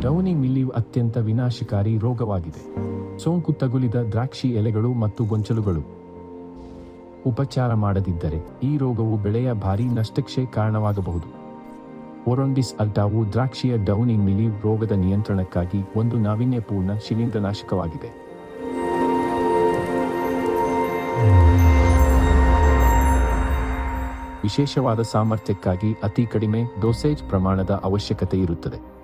Downy ಮಿಲಿವ್ ಅತ್ಯಂತ ವಿನಾಶಕಾರಿ ರೋಗವಾಗಿದೆ. ಸೋಂಕು ತಗುಲಿದ ದ್ರಾಕ್ಷಿ ಎಲೆಗಳು ಮತ್ತು ಗೊಂಚಲುಗಳು. ಉಪಚಾರ ಮಾಡದಿದ್ದರೆ ಈ ರೋಗವು ಬೆಳೆಯ ಭಾರೀ ನಷ್ಟಕ್ಕೆ ಕಾರಣವಾಗಬಹುದು. ಒರೊಂಡಿಸ್ ಅಲ್ಟಾವು ದ್ರಾಕ್ಷಿಯ ಡೌನಿ ಮಿಲಿವ್ ರೋಗದ ನಿಯಂತ್ರಣಕ್ಕಾಗಿ ಒಂದು ನಾವೀನ್ಯಪೂರ್ಣ ಶಿಲೀಂಧ್ರನಾಶಕವಾಗಿದೆ. ವಿಶೇಷವಾದ ಸಾಮರ್ಥ್ಯಕ್ಕಾಗಿ ಅತಿ ಕಡಿಮೆ ಡೋಸೇಜ್ ಪ್ರಮಾಣದ ಅವಶ್ಯಕತೆ ಇರುತ್ತದೆ.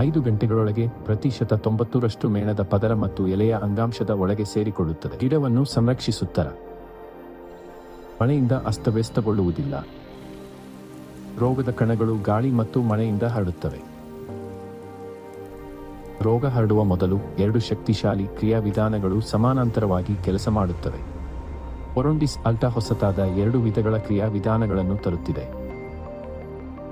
ಐದು ಗಂಟೆಗಳೊಳಗೆ ಪ್ರತಿಶತ ತೊಂಬತ್ತರಷ್ಟು ಮೇಣದ ಪದರ ಮತ್ತು ಎಲೆಯ ಅಂಗಾಂಶದ ಒಳಗೆ ಸೇರಿಕೊಳ್ಳುತ್ತದೆ. ಗಿಡವನ್ನು ಸಂರಕ್ಷಿಸುತ್ತಾರೆ. ಮಳೆಯಿಂದ ಅಸ್ತವ್ಯಸ್ತಗೊಳ್ಳುವುದಿಲ್ಲ. ರೋಗದ ಕಣಗಳು ಗಾಳಿ ಮತ್ತು ಮಳೆಯಿಂದ ಹರಡುತ್ತವೆ. ರೋಗ ಹರಡುವ ಮೊದಲು ಎರಡು ಶಕ್ತಿಶಾಲಿ ಕ್ರಿಯಾವಿಧಾನಗಳು ಸಮಾನಾಂತರವಾಗಿ ಕೆಲಸ ಮಾಡುತ್ತವೆ. ಒರೊಂಡಿಸ್ ಅಲ್ಟಾ ಹೊಸತಾದ ಎರಡು ವಿಧಗಳ ಕ್ರಿಯಾವಿಧಾನಗಳನ್ನು ತರುತ್ತಿದೆ.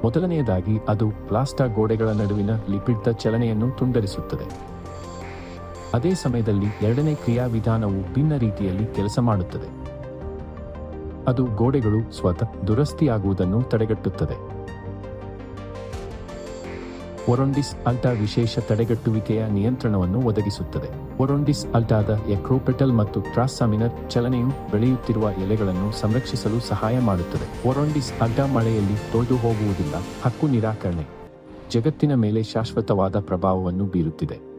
ಮೊದಲನೆಯದಾಗಿ ಅದು ಪ್ಲಾಸ್ಟಾ ಗೋಡೆಗಳ ನಡುವಿನ ಲಿಪಿಡ್ದ ಚಲನೆಯನ್ನು ತುಂಡರಿಸುತ್ತದೆ. ಅದೇ ಸಮಯದಲ್ಲಿ ಎರಡನೇ ಕ್ರಿಯಾವಿಧಾನವು ಭಿನ್ನ ರೀತಿಯಲ್ಲಿ ಕೆಲಸ ಮಾಡುತ್ತದೆ. ಅದು ಗೋಡೆಗಳು ಸ್ವತಃ ದುರಸ್ತಿಯಾಗುವುದನ್ನು ತಡೆಗಟ್ಟುತ್ತದೆ. ಒರೊಂಡಿಸ್ ಅಲ್ಟಾ ವಿಶೇಷ ತಡೆಗಟ್ಟುವಿಕೆಯ ನಿಯಂತ್ರಣವನ್ನು ಒದಗಿಸುತ್ತದೆ. ಒರೊಂಡಿಸ್ ಅಲ್ಟಾದ ಎಕ್ರೋಪೆಟಲ್ ಮತ್ತು ಟ್ರಾಸಾಮಿನರ್ ಚಲನೆಯು ಬೆಳೆಯುತ್ತಿರುವ ಎಲೆಗಳನ್ನು ಸಂರಕ್ಷಿಸಲು ಸಹಾಯ ಮಾಡುತ್ತದೆ. ಒರೊಂಡಿಸ್ ಅಲ್ಟಾ ಮಳೆಯಲ್ಲಿ ತೊಳೆದು ಹೋಗುವುದಿಲ್ಲ. ಹಕ್ಕು ನಿರಾಕರಣೆ. ಜಗತ್ತಿನ ಮೇಲೆ ಶಾಶ್ವತವಾದ ಪ್ರಭಾವವನ್ನು ಬೀರುತ್ತಿದೆ.